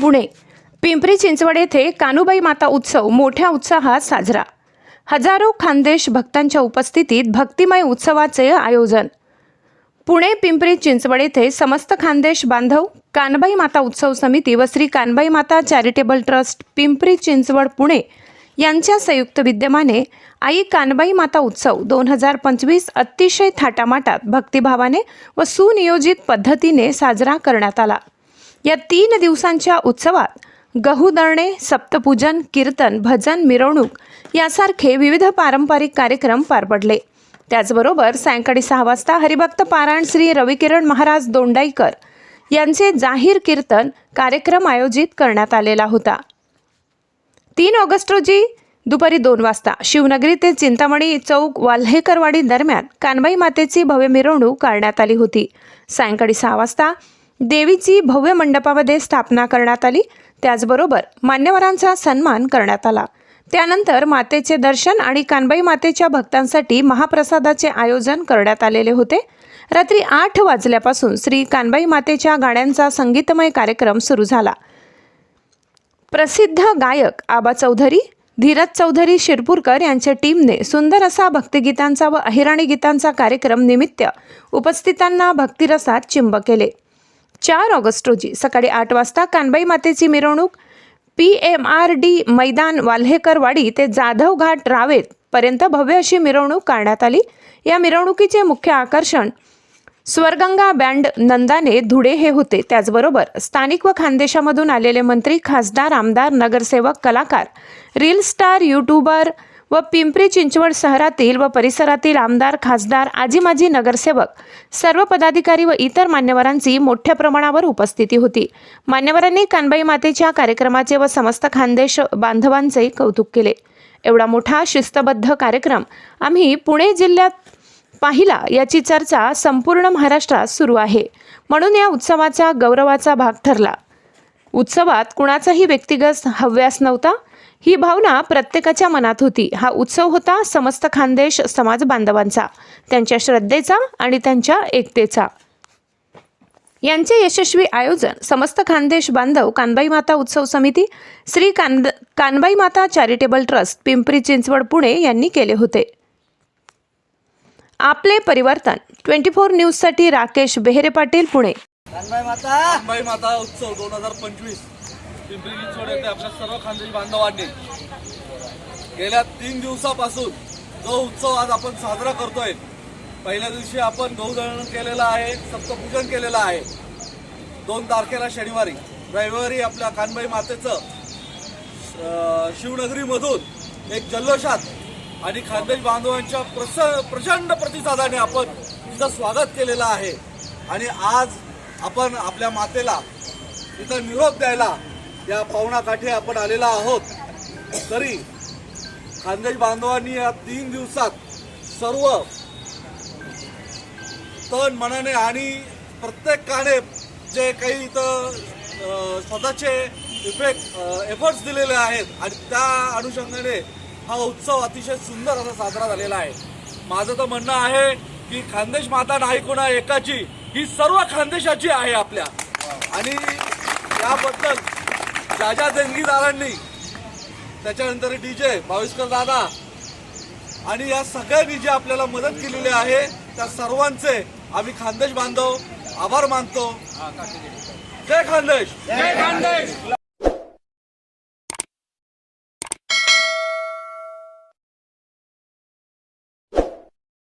पुणे. पिंपरी चिंचवड येथे कानुबाई माता उत्सव मोठ्या उत्साहात साजरा. हजारो खानदेश भक्तांच्या उपस्थितीत भक्तिमय उत्सवाचे आयोजन. पुणे पिंपरी चिंचवड येथे समस्त खानदेश बांधव कानबाई माता उत्सव समिती व श्री कानबाई माता चॅरिटेबल ट्रस्ट पिंपरी चिंचवड पुणे यांच्या संयुक्त विद्यमाने आई कानबाई माता उत्सव दोन हजार पंचवीस अतिशय थाटामाटात भक्तिभावाने व सुनियोजित पद्धतीने साजरा करण्यात आला. या तीन दिवसांच्या उत्सवात गहू दळणे सप्तपूजन कीर्तन भजन मिरवणूक यासारखे विविध पारंपरिक कार्यक्रम पार पडले. त्याचबरोबर सायंकाळी सहा वाजता हरिभक्त पारायण श्री रविकिरण महाराज दोंडाईकर यांचे जाहीर कीर्तन कार्यक्रम आयोजित करण्यात आलेला होता. तीन ऑगस्ट रोजी दुपारी दोन वाजता शिवनगरी ते चिंतामणी चौक वाल्हेकरवाडी दरम्यान कानबाई मातेची भव्य मिरवणूक काढण्यात आली होती. सायंकाळी सहा वाजता देवीची भव्य मंडपामध्ये स्थापना करण्यात आली. त्याचबरोबर मान्यवरांचा सन्मान करण्यात आला. त्यानंतर मातेचे दर्शन आणि कानबाई मातेच्या भक्तांसाठी महाप्रसादाचे आयोजन करण्यात आलेले होते. रात्री आठ वाजल्यापासून श्री कानबाई मातेच्या गाण्यांचा संगीतमय कार्यक्रम सुरू झाला. प्रसिद्ध गायक आबा चौधरी धीरज चौधरी शिरपूरकर यांच्या टीमने सुंदर असा भक्तिगीतांचा व अहिराणी गीतांचा कार्यक्रम निमित्त उपस्थितांना भक्तिरसात चिंब केले. चार ऑगस्ट रोजी सकाळी आठ वाजता कानबाई मातेची मिरवणूक पी एम आर डी मैदान वाल्हेकरवाडी ते जाधव घाट रावेत पर्यंत भव्य अशी मिरवणूक काढण्यात आली. या मिरवणुकीचे मुख्य आकर्षण स्वरगंगा बँड नंदाने धुळे हे होते. त्याचबरोबर स्थानिक व खानदेशामधून आलेले मंत्री खासदार आमदार नगरसेवक कलाकार रील स्टार यूट्यूबर व पिंपरी चिंचवड शहरातील व परिसरातील आमदार खासदार आजी माजी नगरसेवक सर्व पदाधिकारी व इतर मान्यवरांची मोठ्या प्रमाणावर उपस्थिती होती. मान्यवरांनी कानबाई मातेच्या कार्यक्रमाचे व समस्त खानदेश बांधवांचे कौतुक केले. एवढा मोठा शिस्तबद्ध कार्यक्रम आम्ही पुणे जिल्ह्यात पाहिला याची चर्चा संपूर्ण महाराष्ट्रात सुरू आहे. म्हणून या उत्सवाचा गौरवाचा भाग ठरला. उत्सवात कुणाचाही व्यक्तिगत हव्यास नव्हता ही भावना प्रत्येकाच्या मनात होती. हा उत्सव होता समस्त खानदेश समाज बांधवांचा त्यांच्या श्रद्धेचा आणि त्यांच्या एकतेचा. यांचे यशस्वी आयोजन समस्त खानदेश बांधव कानबाई माता उत्सव समिती श्री कान कानबाई माता चॅरिटेबल ट्रस्ट पिंपरी चिंचवड पुणे यांनी केले होते. आपले परिवर्तन ट्वेंटी फोर न्यूजसाठी राकेश बेहेरे पाटील पुणे. कानबाई माता! अंबाई माता उत्सव दोन हजार पंचवीस. पिंपरी चिंचवड येथे आपल्या सर्व खानदेशी बांधवांनी गेल्या तीन दिवसापासून जो उत्सव आज आपण साजरा करतोय पहिल्या दिवशी आपण गौदळण केलेलं आहे सप्तपूजन केलेलं आहे. दोन तारखेला शनिवारी रविवारी आपल्या कानबाई मातेचं शिवनगरीमधून एक जल्लोषात आणि खानदेश बांधवांच्या प्रस प्रचंड प्रतिसादाने आपण तिचं स्वागत केलेलं आहे. आणि आज आपण आपल्या मातेला तिथं निरोप द्यायला या पाहुणाकाठी आपण आलेला आहोत. तरी खानदेश बांधवांनी या तीन दिवसात सर्व तन मनाने आणि प्रत्येकाने जे काही इथं स्वतःचे इफेक्ट एफर्ट्स दिलेले आहेत आणि त्या अनुषंगाने हा उत्सव अतिशय सुंदर असा साजरा झालेला आहे. माझं तर म्हणणं आहे की खानदेश माता नाही कोणा एकाची ही सर्व खानदेशाची आहे आपल्या. आणि याबद्दल ज्या ज्या देणगीदारांनी त्याच्यानंतर डी जे भाविस्कर दादा. आणि या सगळ्यांनी जी आपल्याला मदत केलेली आहे. त्या सर्वांचे आम्ही खानदेश बांधव आभार मानतो. जय खानदेश.